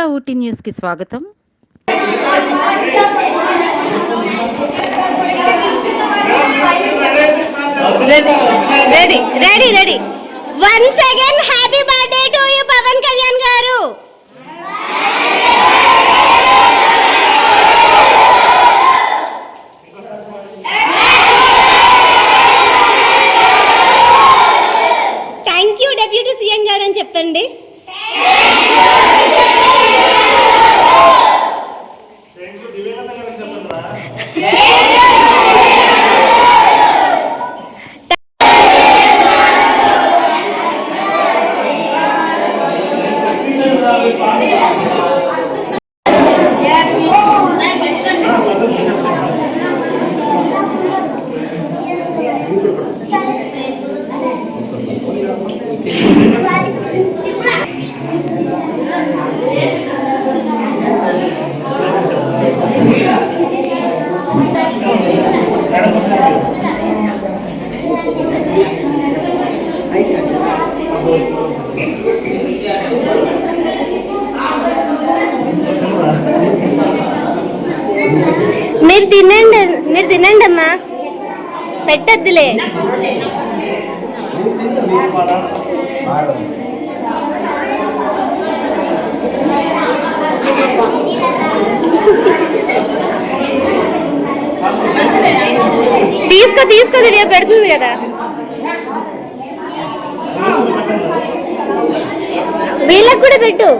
ఆంధ్ర ఊటీ న్యూస్కి స్వాగతం. Ready ready ready once again happy birthday to you Pawan Kalyan garu thank you deputy CM గారు అని చెప్పండి మీరు తినండి మీరు తినండి అమ్మా. పెట్టద్దులే. తీసుకో తీసుకో తెలియ పెడుతుంది కదా. వీళ్ళకు కూడా పెట్టు.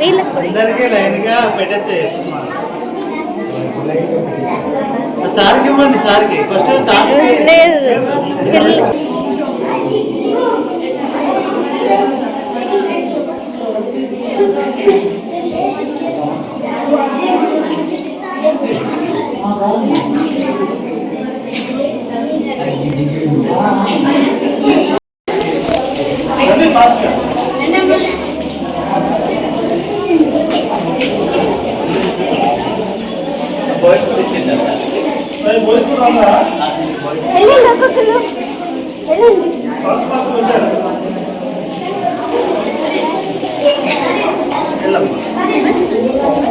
వీళ్ళకి కూడా. ಸಾರಿಗೆ ಮಾಡಿ ಸಾರಿಗೆ ಫಸ್ಟ್ ಸಾರಿಗೆ Thank you. వెళ్ళండి ఒక్కొక్కరు వెళ్ళండి.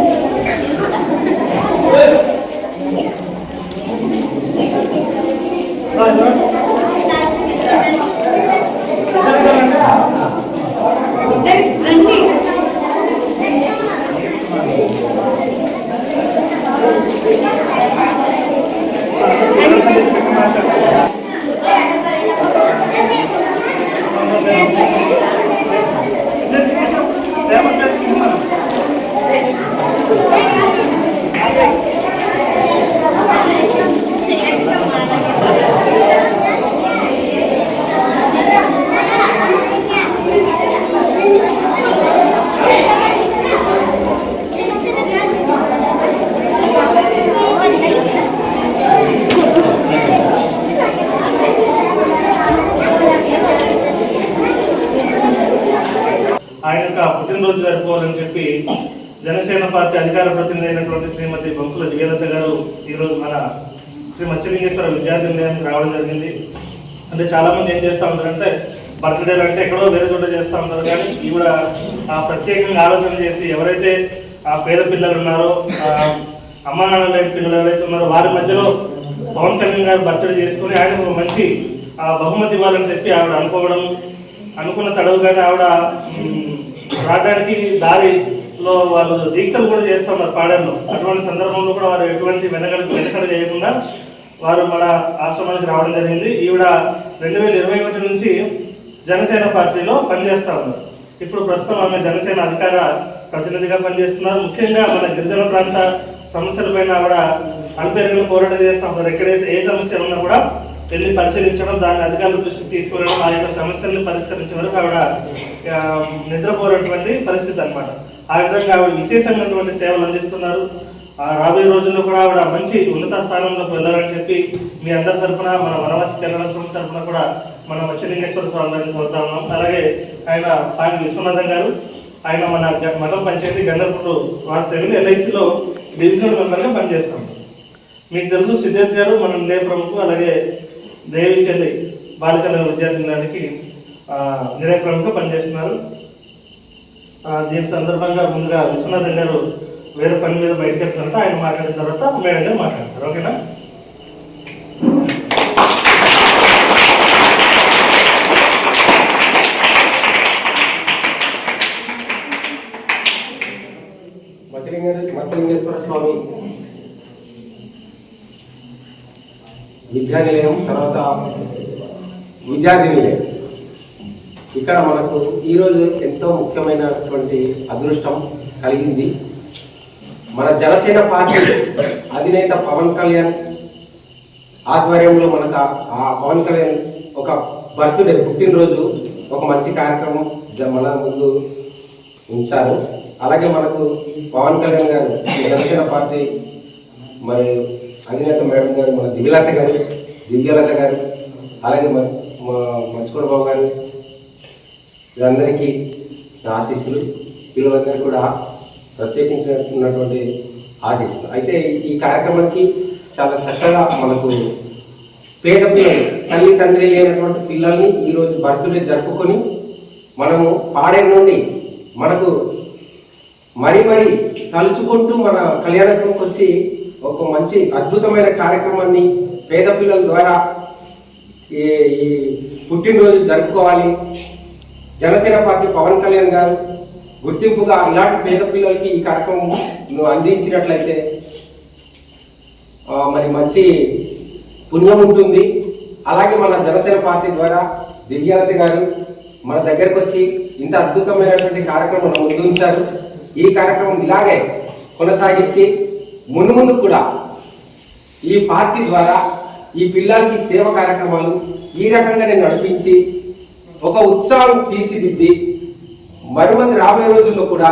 ఆయన యొక్క పుట్టినరోజు జరుపుకోవాలని చెప్పి జనసేన పార్టీ అధికార ప్రతినిధి అయినటువంటి శ్రీమతి బంకుల దివ్యలత గారు ఈరోజు మన శ్రీ మత్స్యలింగేశ్వర విద్యార్థి నిలయానికి రావడం జరిగింది. అంటే చాలామంది ఏం చేస్తూ ఉంటారంటే బర్త్డే అంటే ఎక్కడో వేరే చోట చేస్తూ ఉంటారు కానీ ఈవిడ ఆ ప్రత్యేకంగా ఆలోచన చేసి ఎవరైతే ఆ పేద పిల్లలు ఉన్నారో ఆ అమ్మా నాన్న లేని పిల్లలు ఎవరైతే ఉన్నారో వారి మధ్యలో పవన్ కళ్యాణ్ గారు బర్త్డే చేసుకుని ఆయన ఒక మంచి ఆ బహుమతి ఇవ్వాలని చెప్పి ఆవిడ అనుకోవడం అనుకున్న తడవుగానే ఆవిడ రావడానికి దారిలో వాళ్ళు దీక్షలు కూడా చేస్తున్నారు పాడల్లో అటువంటి సందర్భంలో కూడా వారు ఎటువంటి వెనకడ వెనకడ చేయకుండా వారు మన ఆశ్రమానికి రావడం జరిగింది. ఈవిడ రెండు వేల ఇరవై ఒకటి నుంచి జనసేన పార్టీలో పనిచేస్తా ఉన్నారు ఇప్పుడు ప్రస్తుతం ఆమె జనసేన అధికార ప్రతినిధిగా పనిచేస్తున్నారు. ముఖ్యంగా మన గిరిజన ప్రాంత సమస్యలపైన ఆవిడ అల్పేరుగా పోరాటం చేస్తూ ఉంటారు ఎక్కడ ఏ సమస్య ఉన్నా కూడా వెళ్ళి పరిశీలించడం దాన్ని అధికారుల దృష్టికి తీసుకురావడం ఆ యొక్క సమస్యలను పరిష్కరించే వరకు ఆవిడ ఆ, నిద్రపోయినటువంటి పరిస్థితి అనమాట ఆ విధంగా ఆవిడ విశేషమైనటువంటి సేవలు అందిస్తున్నారు. ఆ రాబోయే రోజుల్లో కూడా ఆవిడ మంచి ఉన్నత స్థానంలోకి వెళ్ళాలని చెప్పి మీ అందరి తరఫున మన వనవాసి కేంద్రం తరఫున కూడా మన మత్స్యలింగేశ్వర స్వామి గారిని కోరుతా ఉన్నాం. అలాగే ఆయన పాండి విశ్వనాథం గారు ఆయన మన గ- మఠం పంచాయతీ గంగపూర్ వాస్తవ్యులు ఎల్ఐసిలో డివిజనల్ మెంబర్గా పనిచేస్తాం. మీకు తెలుసు సిద్ధేష్ గారు మన నిలయ ప్రముఖ అలాగే దేవిచెల్లి బాలికల విద్యార్థులకి నిరక్రమంగా పనిచేస్తున్నారు. దీని సందర్భంగా ముందుగా విశ్వనాథ్ గారు వేరే పని మీద బయటకు వెళ్తున్నారంటే ఆయన మాట్లాడిన తర్వాత మేడం గారు మాట్లాడతారు. ఓకేనా? విద్యానిలయం తర్వాత విద్యార్థి నిలయం ఇక్కడ మనకు ఈరోజు ఎంతో ముఖ్యమైనటువంటి అదృష్టం కలిగింది. మన జనసేన పార్టీ అధినేత పవన్ కళ్యాణ్ ఆధ్వర్యంలో మనకు ఆ- పవన్ కళ్యాణ్ ఒక బర్త్డే పుట్టినరోజు ఒక మంచి కార్యక్రమం జ- మన ముందు ఉంచారు. అలాగే మనకు పవన్ కళ్యాణ్ గారు జనసేన పార్టీ మరి అధినేత మేడం గారు మన దివ్యలత గారు దివ్యలత గారు అలాగే మా మంచుకోడ బాబు గారు వీరందరికీ నా ఆశీస్సులు. వీళ్ళందరికీ కూడా ప్రత్యేకించినటువంటి ఆశీస్సులు. అయితే ఈ కార్యక్రమానికి చాలా చక్కగా మనకు పేద పిల్లలు తల్లి తండ్రి లేనటువంటి పిల్లల్ని ఈరోజు బర్త్డే జరుపుకొని మనము పాడే నుండి మనకు మరి మరి తలుచుకుంటూ మన కళ్యాణశ్రమకు వచ్చి ఒక మంచి అద్భుతమైన కార్యక్రమాన్ని పేద పిల్లల ద్వారా ఈ ఈ పుట్టినరోజు జరుపుకోవాలి. జనసేన పార్టీ పవన్ కళ్యాణ్ గారు గుర్తింపుగా ఇలాంటి పేద పిల్లలకి ఈ కార్యక్రమం నువ్వు అందించినట్లయితే మరి మంచి పుణ్యం ఉంటుంది. అలాగే మన జనసేన పార్టీ ద్వారా దివ్యావతి గారు మన దగ్గరకు వచ్చి ఇంత అద్భుతమైనటువంటి కార్యక్రమం మన ముందు ఈ కార్యక్రమం ఇలాగే కొనసాగించి ముందు ముందు కూడా ఈ పార్టీ ద్వారా ఈ పిల్లలకి సేవ కార్యక్రమాలు ఈ రకంగా నేను నడిపించి ఒక ఉత్సాహం తీర్చిదిద్ది మరిమంది రాబోయే రోజుల్లో కూడా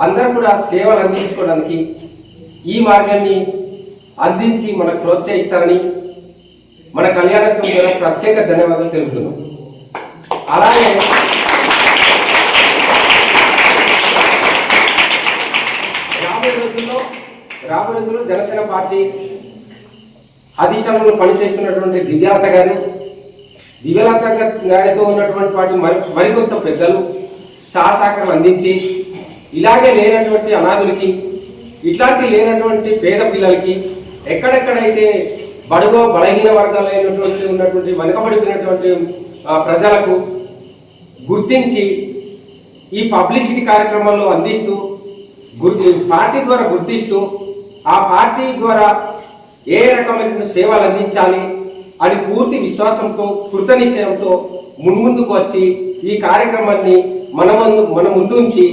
అందరూ కూడా సేవలు అందించుకోవడానికి ఈ మార్గాన్ని అందించి మనకు ప్రోత్సహిస్తారని మన కళ్యాణ సంస్థ ప్రత్యేక ధన్యవాదాలు తెలుపుతున్నాం. అలాగే రాబోయే రోజుల్లో రాబోయే రోజుల్లో జనసేన పార్టీ అధిష్టానంలో పనిచేస్తున్నటువంటి దివ్యాలత గారు దివ్యలత గారితో ఉన్నటువంటి వాటి మరి మరికొంత పెద్దలు సహసహకారం అందించి ఇలాగే లేనటువంటి అనాథులకి ఇట్లాంటి లేనటువంటి పేద పిల్లలకి ఎక్కడెక్కడైతే బడుగో బలహీన వర్గాలైనటువంటి ఉన్నటువంటి వెనుకబడిపోయినటువంటి ప్రజలకు గుర్తించి ఈ పబ్లిసిటీ కార్యక్రమాల్లో అందిస్తూ గుర్తి పార్టీ ద్వారా గుర్తిస్తూ ఆ పార్టీ ద్వారా ఏ రకమైన సేవలు అందించాలి అని పూర్తి విశ్వాసంతో కృతనిశ్చయంతో మున్ముందుకు వచ్చి ఈ కార్యక్రమాన్ని మన ముందు మన ముందు ఉంచి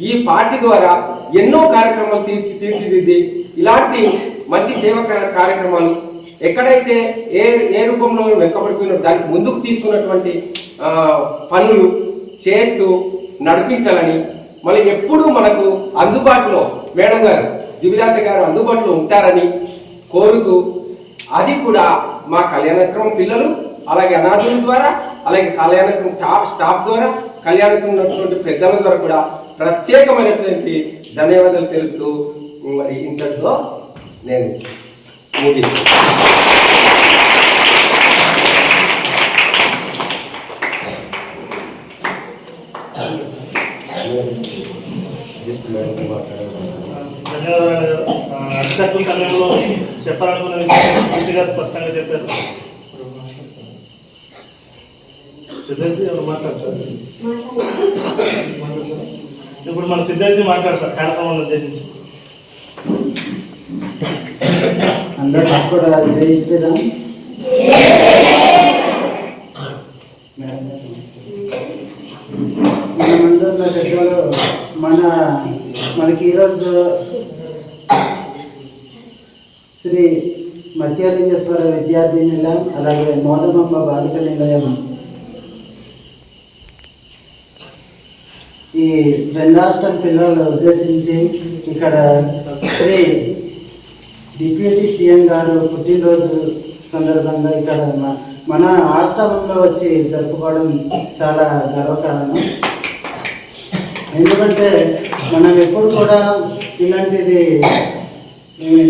ఈ పార్టీ ద్వారా ఎన్నో కార్యక్రమాలు తీర్చి తీర్చిదిద్ది ఇలాంటి మంచి సేవ కార్యక్రమాలు ఎక్కడైతే ఏ ఏ రూపంలో వెనుకబడిపోయిన దానికి ముందుకు తీసుకున్నటువంటి పనులు చేస్తూ నడిపించాలని మళ్ళీ ఎప్పుడూ మనకు అందుబాటులో మేడం గారు దివిలాత గారు అందుబాటులో ఉంటారని కోరుతూ అది కూడా మా కళ్యాణశ్రమం పిల్లలు అలాగే అనాథుల ద్వారా అలాగే కళ్యాణాశ్రమం స్టాఫ్ స్టాఫ్ ద్వారా కళ్యాణశ్రమం ఉన్నటువంటి పెద్దల ద్వారా కూడా ప్రత్యేకమైనటువంటి ధన్యవాదాలు తెలుపుతూ మరి ఇంతటితో నేను ముగిస్తాను జస్ట్ మేడం మాట్లాడాలి ధన్యవాదాలు ఆ, సమయంలో చెప్పాలనుకున్న విషయం పూర్తిగా స్పష్టంగా చెప్పారు. సిద్ధార్థి ఎవరు మాట్లాడతారు? ఇప్పుడు మన సిద్ధార్థి మాట్లాడతారు కార్యక్రమాన్ని ఉద్దేశించి. అందరూ నాకు కూడా జయిస్తారా మన మన మనకి ఈరోజు శ్రీ మధ్యలింగేశ్వర విద్యార్థి నిలయం అలాగే మోదమమ్మ బాలిక నిలయం. ఈ రెండు హాస్టల్ ఉద్దేశించి ఇక్కడ శ్రీ డిప్యూటీ సీఎం గారు పుట్టినరోజు సందర్భంగా ఇక్కడ మన ఆశ్రమంలో వచ్చి జరుపుకోవడం చాలా గర్వకారణం. ఎందుకంటే మనం ఎప్పుడు కూడా ఇలాంటిది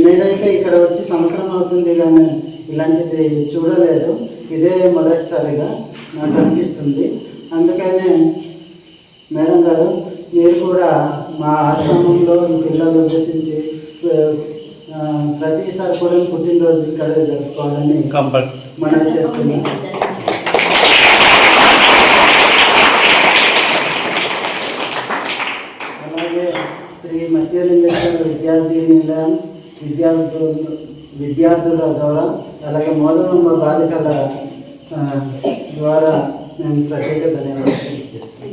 నేనైతే ఇక్కడ వచ్చి సంవత్సరం అవుతుంది కానీ ఇలాంటిది చూడలేదు ఇదే మొదటిసారిగా నాకు అనిపిస్తుంది. అందుకనే మేడం గారు మీరు కూడా మా ఆశ్రమంలో ఈ పిల్లలు ఉద్దేశించి ప్రతిసారి కూడా పుట్టినరోజు ఇక్కడే జరుపుకోవాలని మనం చేస్తున్నాం. అలాగే శ్రీ మధ్యలింగేశ్వర విద్యార్థి నిలయం విద్యార్థులు విద్యార్థుల ద్వారా అలాగే మోదనంబ బాలికల ద్వారా నేను ప్రత్యేక ధన్యవాదాలు తెలియజేస్తాం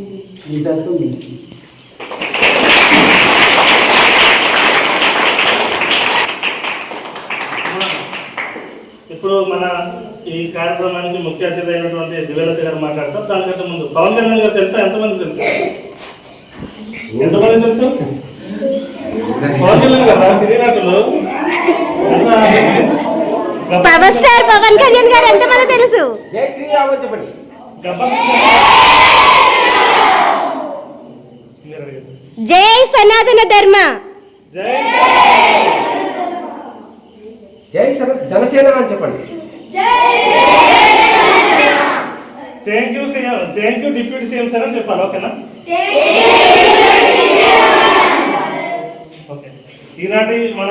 ఇంతకు ఇప్పుడు మన ఈ కార్యక్రమానికి ముఖ్య అతిథి అయినటువంటి దివ్యలత గారు మాట్లాడతారు. దానికంటే ముందు పవన్ కళ్యాణ్ గారు తెలుసా? ఎంతమంది తెలుసు? ఎంతమంది తెలుసు? పవర్ స్టార్ పవన్ కళ్యాణ్ గారు ఎంతమంది తెలుసు? జై శ్రీరామ్ చెప్పండి. జై సనాతన ధర్మ. జై జై సన- జనసేన అని చెప్పండి. Thank you thank you deputy CM sir అని చెప్పాలి ఓకేనా? ఈనాటి మన